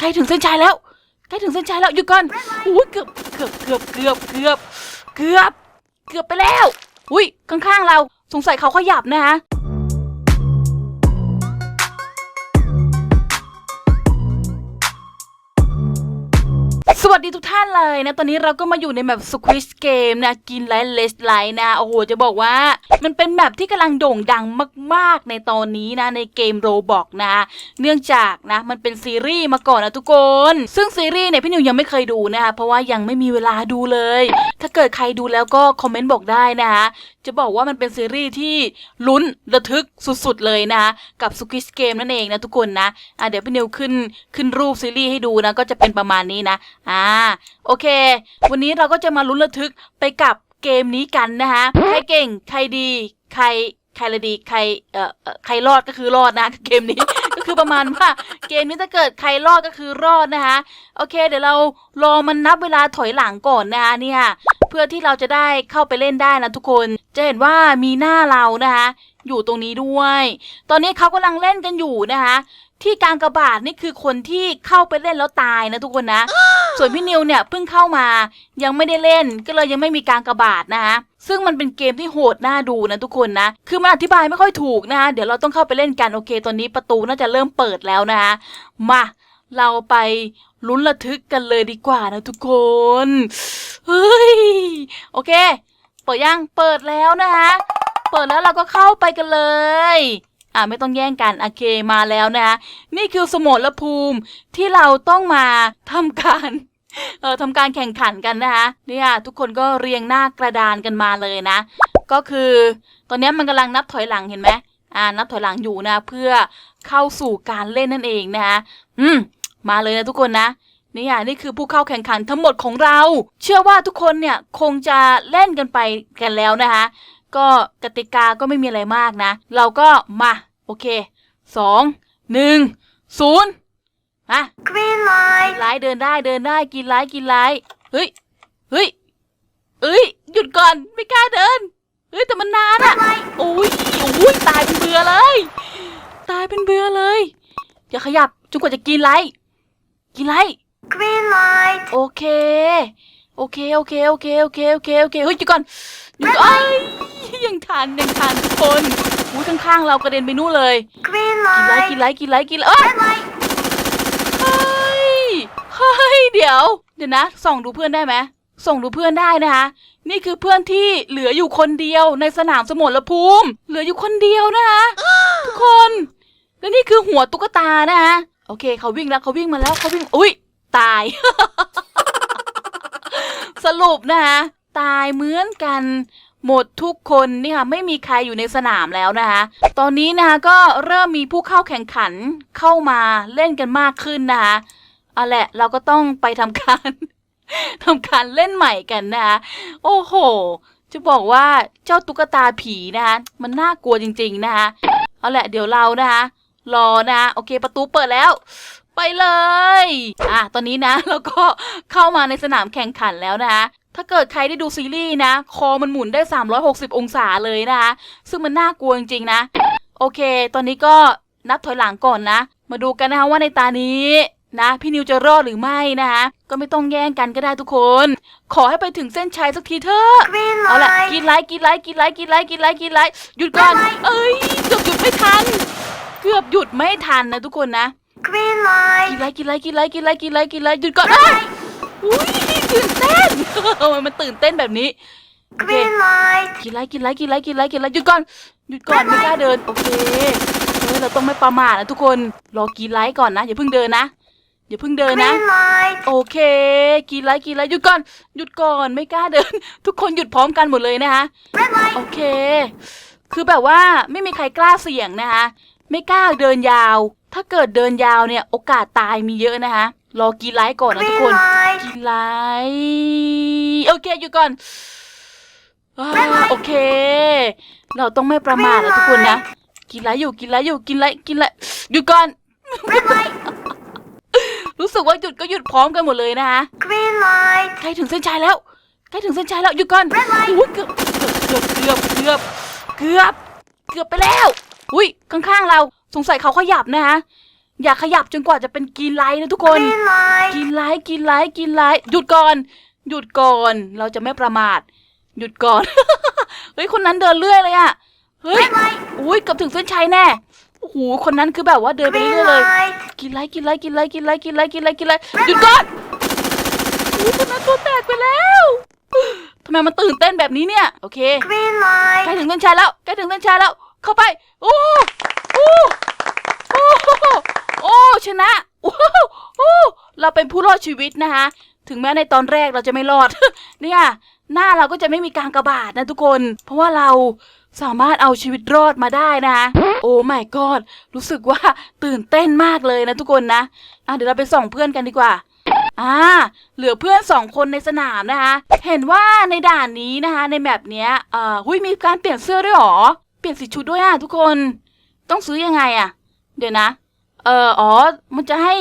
ใกล้ถึงเส้นชัยแล้วใกล้ถึงเส้นชัยแล้วหยุดก่อนอุ้ยเกือบเกือบเกือบเกือบเกือบเกือบเกือบไปแล้ว อุ้ยข้างๆเราสงสัยเขาขยับนะฮะ สวัสดีทุกท่านเลยนะ ตอนนี้เราก็มาอยู่ในแมป Squid Game นะ กินไลท์เลสไลท์นะ โอ้โห จะบอกว่า มันเป็นแมปที่กำลังโด่งดังมาก ๆ ในตอนนี้นะ ในเกมโรบอกนะ เนื่องจากนะ มันเป็นซีรีส์มาก่อนนะทุกคน ซึ่งซีรีส์เนี่ยพี่นิวยังไม่เคยดูนะคะ เพราะว่ายังไม่มีเวลาดูเลย ถ้าเกิดใครดูแล้วก็คอมเมนต์บอกได้นะคะจะบอกว่ามันเป็นซีรีส์ที่ลุ้นระทึกสุดๆเลยนะคะกับ Squid Game นั่นเองนะทุกคนนะอะเดี๋ยวพี่นิวขึ้นขึ้นรูปซีรีส์ให้ดูนะก็จะเป็นประมาณนี้นะอ่าโอเค วันนี้เราก็จะมาลุ้นระทึกไปกับเกมนี้กันนะคะใครเก่งใครดีใครใครละดีใครเอ่อใครรอดก็คือรอดนะเกมนี้ คือประมาณว่าเกมนี้ถ้าเกิดใครรอดก็คือรอดนะคะ โอเค เดี๋ยวเรารอมันนับเวลาถอยหลังก่อนนะคะเนี่ยเพื่อที่เราจะได้เข้าไปเล่นได้นะทุกคน จะเห็นว่ามีหน้าเรานะคะ อยู่ตรงนี้ด้วย ตอนนี้เขากำลังเล่นกันอยู่นะคะ ที่กลางกระบาดนี่คือคนที่เข้าไปเล่นแล้วตายนะทุกคนนะ ส่วนพี่นิวเนี่ยเพิ่งเข้ามายังไม่ได้เล่นก็เลยยังไม่มีการกระบาดนะคะซึ่งมันเป็นเกมที่โหดน่าดูนะทุกคนนะ คือมันอธิบายไม่ค่อยถูกนะคะเดี๋ยวเราต้องเข้าไปเล่นกันโอเค ตอนนี้ประตูน่าจะเริ่มเปิดแล้วนะคะมาเราไปลุ้นระทึกกันเลยดีกว่านะทุกคน เฮ้ย โอเค เปิดยัง เปิดแล้วนะคะ เปิดแล้วเราก็เข้าไปกันเลย อ่าไม่ต้องแย่งกันโอเคมาแล้วนะคะนี่คือสมรภูมิที่เราต้องมาทำการเออทำการแข่งขันกันนะคะเนี่ยทุกคนก็เรียงหน้ากระดานกันมาเลยนะ ก็คือตอนนี้มันกำลังนับถอยหลังเห็นไหมอ่านับถอยหลังอยู่นะ เพื่อเข้าสู่การเล่นนั่นเองนะคะอืมมาเลยนะทุกคนนะนี่อะนี่คือผู้เข้าแข่งขันทั้งหมดของเรา เชื่อว่าทุกคนเนี่ยคงจะเล่นกันไปกันแล้วนะคะ ก็กติกาก็ไม่มีอะไรมากนะ เราก็มา โอเคสองหนึ่งศูนย์มา Green light. ไลฟ์เดินได้เดินได้กินไลฟ์กินไลฟ์เฮ้ยเฮ้ยเอ้ยหยุดก่อนไม่กล้าเดินเฮ้ยแต่มันนานอะ Red light. โอ้ยโอ้ยตายเป็นเบื่อเลย ตายเป็นเบื่อเลยอย่าขยับจนกว่าจะกินไลฟ์กินไลฟ์ Green light. โอเค โอเคโอเคโอเคโอเคโอเคโอเคเฮ้ยหยุดก่อนหยุดก่อนเอ้ยยังทันยังทันทุกคนอุ้ยข้างๆเรากระเด็นไปนู่นเลย Green กินไลฟ์ light. กินไลฟ์กินไลฟ์กินไลฟ์เอ้ย Red light. เฮ้ยเฮ้ยเดี๋ยว เดี๋ยวนะส่องดูเพื่อนได้ไหมส่องดูเพื่อนได้นะคะนี่คือเพื่อนที่เหลืออยู่คนเดียวในสนามสมรภูมิ เหลืออยู่คนเดียวนะคะทุกคนและนี่คือหัวตุ๊กตานะคะโอเคเขาวิ่งแล้วเขาวิ่งมาแล้วเขาวิ่งอุ้ยตายส รุปนะคะตายเหมือนกันหมดทุกคนนี่ค่ะไม่มีใครอยู่ในสนามแล้วนะคะตอนนี้นะคะก็เริ่มมีผู้เข้าแข่งขันเข้ามาเล่นกันมากขึ้นนะคะเอาแหละเราก็ต้องไปทำการ ทำการเล่นใหม่กันนะคะโอ้โห จะบอกว่าเจ้าตุ๊กตาผีนะคะมันน่ากลัวจริง ๆนะคะเอาแหละเดี๋ยวเรานะคะรอนะคะโอเคประตูเปิดแล้ว ไปเลย อะ ตอนนี้นะเราก็เข้ามาในสนามแข่งขันแล้วนะคะถ้าเกิดใครได้ดูซีรีส์นะ คอมันหมุนได้ 360 องศาเลยนะคะ ซึ่งมันน่ากลัวจริงๆนะ โอเค ตอนนี้ก็นับถอยหลังก่อนนะ มาดูกันนะคะว่าในตานี้นะ พี่นิวจะรอดหรือไม่นะคะ ก็ไม่ต้องแย่งกันก็ได้ทุกคน ขอให้ไปถึงเส้นชัยสักทีเถอะ Green เอาละ light. กินไลค์กินไลค์กินไลค์กินไลค์กินไลค์กินไลค์หยุดก่อน เอ้ยเกือบหยุดไม่ทัน เกือบหยุดไม่ทันนะทุกคนนะ Green กิน light. ไลค์กินไลค์กินไลค์กินไลค์กินไลค์กินไลค์หยุดก่อนเอ้ยอุ้ยตื่นเต้นทำไมมันตื่นเต้นแบบนี้โอเค Green light. กินไลค์กินไลค์กินไลค์กินไลค์กินไลค์หยุดก่อนหยุดก่อนไม่กล้าเดินโอเคเฮ้ยเราต้องไม่ประมาทนะทุกคนรอกินไลค์ก่อนนะอย่าเพิ่งเดินนะอย่าเพิ่งเดินนะ Green light. โอเคกินไลค์กินไลค์หยุดก่อนหยุดก่อนไม่กล้าเดิน ทุกคนหยุดพร้อมกันหมดเลยนะคะ Red light. โอเค คือแบบว่าไม่มีใครกล้าเสี่ยงนะคะ ไม่กล้าเดินยาว ถ้าเกิดเดินยาวเนี่ยโอกาสตายมีเยอะนะคะรอกินไลค์ก่อนนะทุก Green คน light. กินไลค์โอเคหยุดก่อนอ่าโอเค เราต้องไม่ประมาทนะทุกคนนะกินไลค์อยู่กินไลค์อยู่กินไลค์กินไลค์หยุดก่อน Red light. รู้สึกว่าหยุดก็หยุดพร้อมกันหมดเลยนะคะ Green light. ใกล้ถึงเส้นชัยแล้วใกล้ถึงเส้นชัยแล้วหยุดก่อน Red light อุ้ยเกือบเกือบเกือบเกือบเกือบเกือบเกือบไปแล้วอุ้ยข้างๆเรา สงสัยเขาขยับนะคะอย่าขยับจนกว่าจะเป็นกินไลท์นะทุกคน Green light. กินไลท์กินไลท์กินไลท์หยุดก่อน หยุดก่อน เราจะไม่ประมาท หยุดก่อน เฮ้ยคนนั้นเดินเรื่อยเลยอะเฮ้ย Red light. อุ้ยเกือบถึงเส้นชัยแน่โอ้โหคนนั้นคือแบบว่าเดินไป Green เรื่อยๆเลย light. กินไลท์กินไลท์กินไลท์กินไลท์กินไลท์กินไลท์กินไลท์หยุดก่อนอุ้ยคนนั้นตัวแตกไปแล้วทำไมมันตื่นเต้นแบบนี้เนี่ย โอเค Green ใกล้ light. ถึงเส้นชัยแล้วใกล้ถึงเส้นชัยแล้ว เข้าไป โอ้ โอ้โอ้โอ้ชนะโอ้โอ้เราเป็นผู้รอดชีวิตนะคะ ถึงแม้ในตอนแรกเราจะไม่รอด เนี่ยหน้าเราก็จะไม่มีการกระบาดนะทุกคน เพราะว่าเราสามารถเอาชีวิตรอดมาได้นะคะโอ้ my god รู้สึกว่าตื่นเต้นมากเลยนะทุกคนนะอะเดี๋ยวเราไปส่องเพื่อนกันดีกว่าอ่าเหลือเพื่อนสองคนในสนามนะคะ เห็นว่าในด่านนี้นะคะ ในแมปเนี้ยอ่าหุยมีการเปลี่ยนเสื้อด้วยหรอ เปลี่ยนสีชุดด้วยอะทุกคน ต้องซื้อยังไงอะเดี๋ยวนะ เอออ๋อ มันจะให้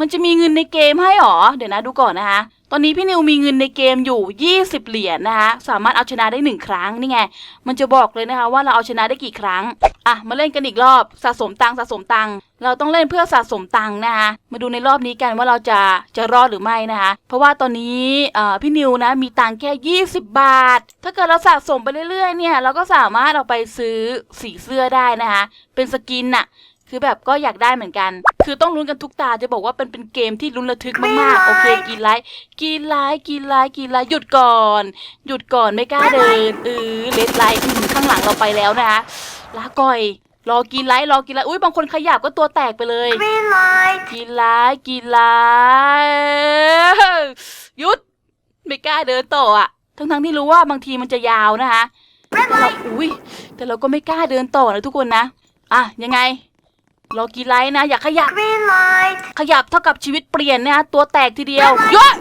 มันจะมีเงินในเกมให้เหรอ เดี๋ยวนะดูก่อนนะคะ ตอนนี้พี่นิวมีเงินในเกมอยู่ 20 เหรียญนะคะ สามารถเอาชนะได้หนึ่งครั้งนี่ไง มันจะบอกเลยนะคะว่าเราเอาชนะได้กี่ครั้ง อะ มาเล่นกันอีกรอบ สะสมตังค์สะสมตังค์เราต้องเล่นเพื่อสะสมตังค์นะคะ มาดูในรอบนี้กันว่าเราจะ จะรอดหรือไม่นะคะ เพราะว่าตอนนี้อ่อพี่นิวนะมีตังค์แค่ 20 บาท ถ้าเกิดเราสะสมไปเรื่อยๆ เนี่ย เราก็สามารถเอาไปซื้อสีเสื้อได้นะคะ เป็นสกินน่ะ คือแบบก็อยากได้เหมือนกัน คือต้องลุ้นกันทุกตาจะบอกว่าเป็นเป็นเกมที่ลุ้นระทึกมากๆ โอเคกินไลท์กินไลท์กินไลท์กินไลท์หยุดก่อน หยุดก่อนไม่กล้าเดินเออเลดไลท์อื้อหือข้างหลังเราไปแล้วนะคะลาก่อยรอกินไลท์รอกินไลท์อุ้ยบางคนขยับก็ตัวแตกไปเลย Green light. กินไลท์กินไลท์หยุด ไม่กล้าเดินต่ออะ ทั้งทั้งๆที่รู้ว่าบางทีมันจะยาวนะคะ Red แต่เรา light. อุ้ยแต่เราก็ไม่กล้าเดินต่อนะทุกคนนะ อะยังไง รอกี่ไลท์นะอย่าขยับ Green light. ขยับเท่ากับชีวิตเปลี่ยนนะตัวแตกทีเดียวเยอะ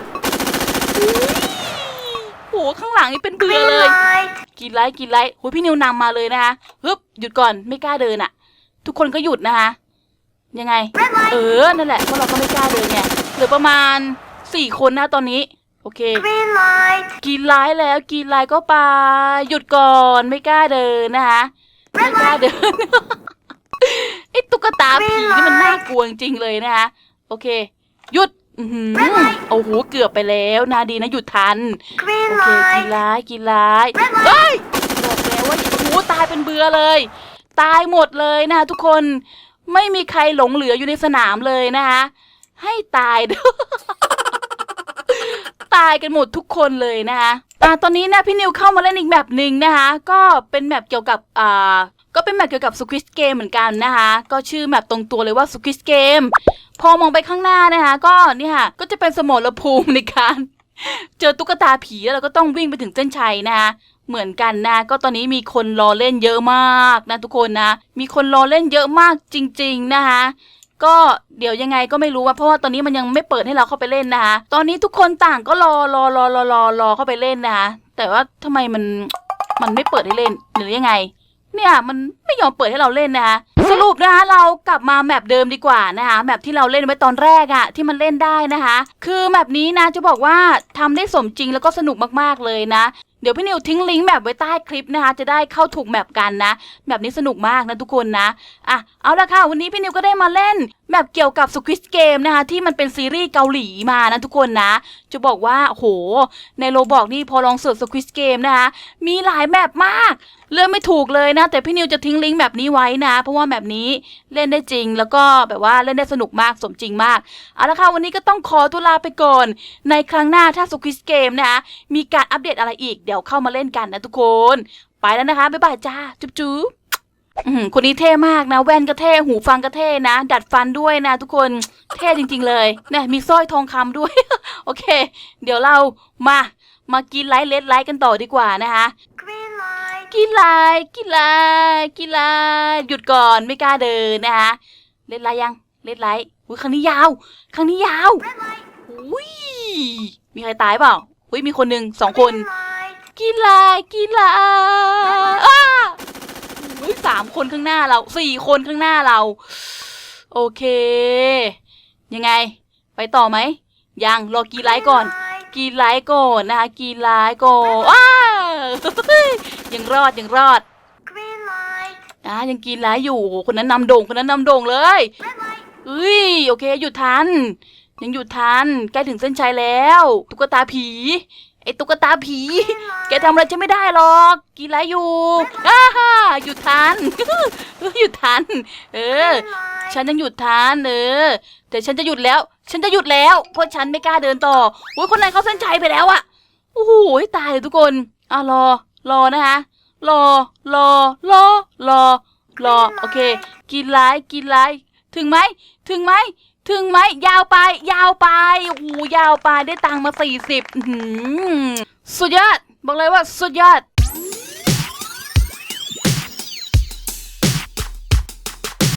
โอ้โหข้างหลังนี่เป็นเบื่อ Green เลย light. กินไลท์กินไลท์โหพี่นิวนำมาเลยนะคะฮึบหยุดก่อนไม่กล้าเดินอะทุกคนก็หยุดนะคะยังไง Red เอ light. อนั่นแหละเพราะเราก็ไม่กล้าเดินไงเหลือประมาณสี่คนนะตอนนี้ โอเค Green light. กินไลท์แล้วกินไลท์ก็ไปหยุดก่อนไม่กล้าเดินนะคะไม่กล้าเดิน ไอ้ตุ๊กตาผีนี่มันน่ากลัวจริงๆเลยนะคะโอเค หยุดอือหือโอ้โหเกือบไปแล้ว นาดีนะหยุดทัน Green โอเคกิน light. ร้ายกินร้าย Red light. เฮ้ยบอกแล้วว่าโอ้โหตายเป็นเบือเลย ตายหมดเลยนะทุกคนไม่มีใครหลงเหลืออยู่ในสนามเลยนะคะให้ตายด้วยตายกันหมดทุกคนเลยนะคะอ่าตอนนี้นะพี่นิวเข้ามาเล่นอีกแบบหนึ่งนะคะ ก็เป็นแบบเกี่ยวกับอ่า ก็เป็นแบบเกี่ยวกับสควิ g เกมเหมือนกันนะคะ ก็ชื่อแบบตรงตัวเลยว่าสควิ g เกมพอมองไปข้างหน้านะคะ ก็นี่ค่ะก็จะเป็นสมรภูมิในการ เจอตุ๊กตาผีแล้วเราก็ต้องวิ่งไปถึงเส้นชัยนะคะเหมือนกันนะ ก็ตอนนี้มีคนรอเล่นเยอะมากนะทุกคนนะ มีคนรอเล่นเยอะมากจริง ๆนะคะก็เดี๋ยวยังไงก็ไม่รู้ว่าเพราะว่าตอนนี้มันยังไม่เปิดให้เราเข้าไปเล่นนะคะตอนนี้ทุกคนต่างก็รอรอรอรอรอรอเข้าไปเล่นนะคะแต่ว่าทำไมมันมันไม่เปิดให้เล่นหรือยังไง เนี่ยมันไม่ยอมเปิดให้เราเล่นนะคะสรุปนะคะเรากลับมาแมปเดิมดีกว่านะคะแมปที่เราเล่นไว้ตอนแรกอะที่มันเล่นได้นะคะ คือแมปนี้นะจะบอกว่าทำได้สมจริงแล้วก็สนุกมากๆเลยนะเดี๋ยวพี่นิวทิ้งลิงก์แมปไว้ใต้คลิปนะคะ จะได้เข้าถูกแมปกันนะแมปนี้สนุกมากนะทุกคนนะอะเอาละค่ะ วันนี้พี่นิวก็ได้มาเล่น แมปเกี่ยวกับสควิ g เกมนะคะที่มันเป็นซีรีส์เกาหลีมานะทุกคนนะ จะบอกว่าโห ในโรบอกนี่พอลองเสิร์ชสควิ g เกมนะคะมีหลายแมปมาก เลือกไม่ถูกเลยนะ แต่พี่นิวจะทิ้งลิงก์แบบนี้ไว้นะ เพราะว่าแบบนี้เล่นได้จริง แล้วก็แบบว่าเล่นได้สนุกมากสมจริงมากเอาละค่ะวันนี้ก็ต้องขอตุลาไปก่อน ในครั้งหน้าถ้าสควิ g เกมนะคะมีการอัปเดตอะไรอีกเดี๋ยวเข้ามาเล่นกันนะทุกคน ไปแล้วนะคะบ๊ายบายจ้าจุ๊บ คนนี้เท่มากนะ แว่นก็เท่หูฟังก็เท่นะ ดัดฟันด้วยนะ ทุกคนเท่จริง ๆ เลยเนี่ยมีสร้อยทองคำด้วย โอเค เดี๋ยวเรามามากินไลท์เลดไลท์กันต่อดีกว่านะคะ Green light. กินไลท์กินไลท์กินไลท์หยุดก่อนไม่กล้าเดินนะคะเลดไลท์ยังเลดไลท์อุ้ยครั้งนี้ยาว ครั้งนี้ยาว Red light. อุ้ยมีใครตายเปล่าอุ้ยมีคนหนึ่งสองคน Green light. กีฬากีฬาอ้า อุ้ยสามคนข้างหน้าเราสี่คนข้างหน้าเรา โอเค ยังไง ไปต่อไหมยังรอกีไลท์ก่อน Light. กีไลท์ก่อนนะคะกีไลท์ก่อนอ้ายังรอดยังรอด Green light. อะยังกีไลท์อยู่โอ้โหคนนั้นนำโด่งคนนั้นนำโด่งเลย Red light. เอ้ยโอเคหยุดทัน ยังหยุดทันใกล้ถึงเส้นชัยแล้ว ตุ๊กตาผีไอ้ ตุ๊กตาผี แกทำอะไรฉันไม่ได้หรอก กินอะไรอยู่อ้าฮ่าหยุดทัน หยุดทัน เออ ฉันยังหยุดทันเออ แต่ฉันจะหยุดแล้ว ฉันจะหยุดแล้ว เพราะฉันไม่กล้าเดินต่อโอ้ยคนนั้นเขาเส้นชัยไปแล้วอะโอ้โหตายเลยทุกคนอะรอ รอนะคะ รอ รอ รอ รอ รอ โอเค กินไรกินไรถึงไหม ถึงไหม ถึงไหมยาวไป ยาวไปโอ้โหยาวไปได้ตังค์มาสี่สิบสุดยอด บอกเลยว่าสุดยอด